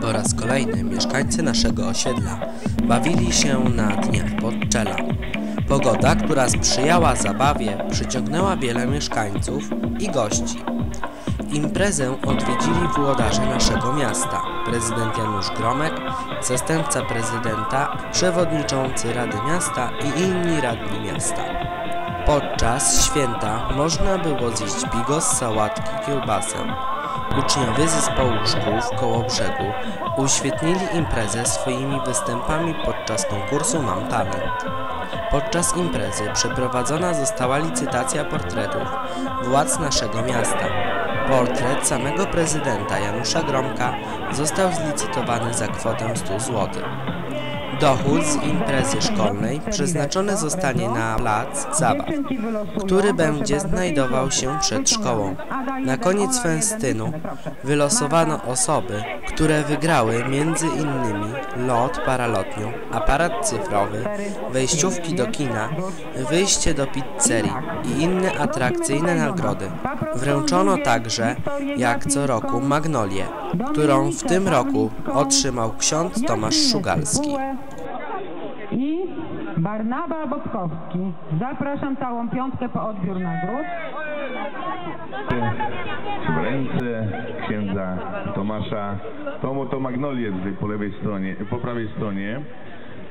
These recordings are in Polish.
Po raz kolejny mieszkańcy naszego osiedla bawili się na dniach Podczela. Pogoda, która sprzyjała zabawie, przyciągnęła wiele mieszkańców i gości. Imprezę odwiedzili włodarze naszego miasta, prezydent Janusz Gromek, zastępca prezydenta, przewodniczący Rady Miasta i inni radni miasta. Podczas święta można było zjeść bigos, sałatki, kiełbasę. Uczniowie zespołu szkół w Kołobrzegu uświetnili imprezę swoimi występami podczas konkursu Mam Talent. Podczas imprezy przeprowadzona została licytacja portretów władz naszego miasta. Portret samego prezydenta Janusza Gromka został zlicytowany za kwotę 100 zł. Dochód z imprezy szkolnej przeznaczony zostanie na plac zabaw, który będzie znajdował się przed szkołą. Na koniec festynu wylosowano osoby, które wygrały między innymi lot paralotnią, aparat cyfrowy, wejściówki do kina, wyjście do pizzerii i inne atrakcyjne nagrody. Wręczono także, jak co roku, magnolię, którą w tym roku otrzymał ksiądz Tomasz Szugalski. i Barnaba Bockowski. Zapraszam całą piątkę po odbiór nagród. w ręce księdza Tomasza. Tą to magnolię tutaj po lewej stronie, po prawej stronie.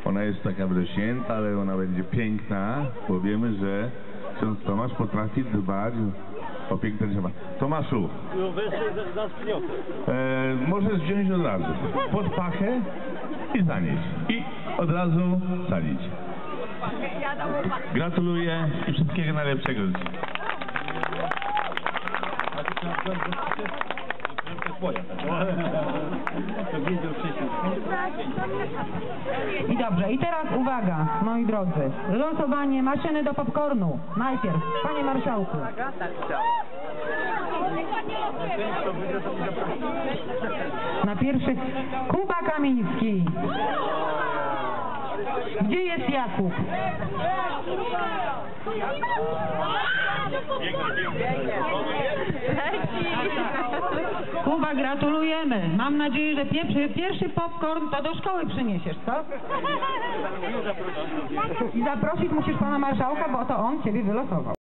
Ona jest taka wrośnięta, ale ona będzie piękna, bo wiemy, że ksiądz Tomasz potrafi dbać o piękne drzewa. Tomaszu, e, możesz wziąć od razu pod pachę i zanieść. I od razu sadzić. Gratuluję i wszystkiego najlepszego. I dobrze, i teraz uwaga, moi drodzy. Losowanie maszyny do popcornu. Najpierw, panie marszałku. Na pierwszy Kuba Kamiński. Gdzie jest Jakub? Kuba, gratulujemy. Mam nadzieję, że pierwszy, pierwszy popcorn to do szkoły przyniesiesz, co? I zaprosić musisz pana marszałka, bo to on ciebie wylosował.